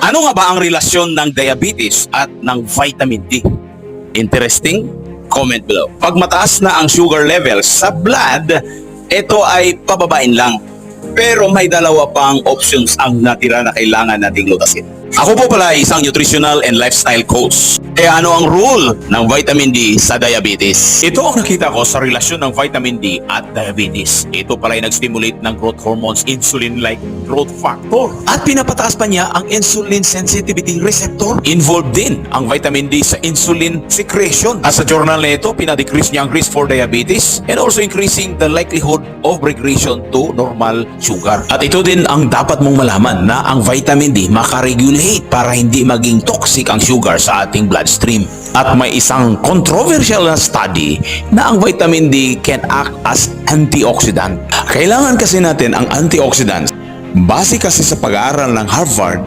Ano nga ba ang relasyon ng diabetes at ng vitamin D? Interesting? Comment below. Pag mataas na ang sugar levels sa blood, ito ay pababain lang. Pero may dalawa pang options ang natira na kailangan nating lutasin. Ako po pala isang nutritional and lifestyle coach. Kaya ano ang rule ng vitamin D sa diabetes? Ito ang nakita ko sa relasyon ng vitamin D at diabetes. Ito pala ay nag-stimulate ng growth hormones insulin-like growth factor. At pinapataas pa niya ang insulin sensitivity receptor. Involved din ang vitamin D sa insulin secretion. At sa journal na ito, pinadecrease niya ang risk for diabetes and also increasing the likelihood of regression to normal sugar. At ito din ang dapat mong malaman na ang vitamin D makaregulate para hindi maging toxic ang sugar sa ating bloodstream. At may isang controversial na study na ang vitamin D can act as antioxidant. Kailangan kasi natin ang antioxidants Base kasi sa pag-aaral ng Harvard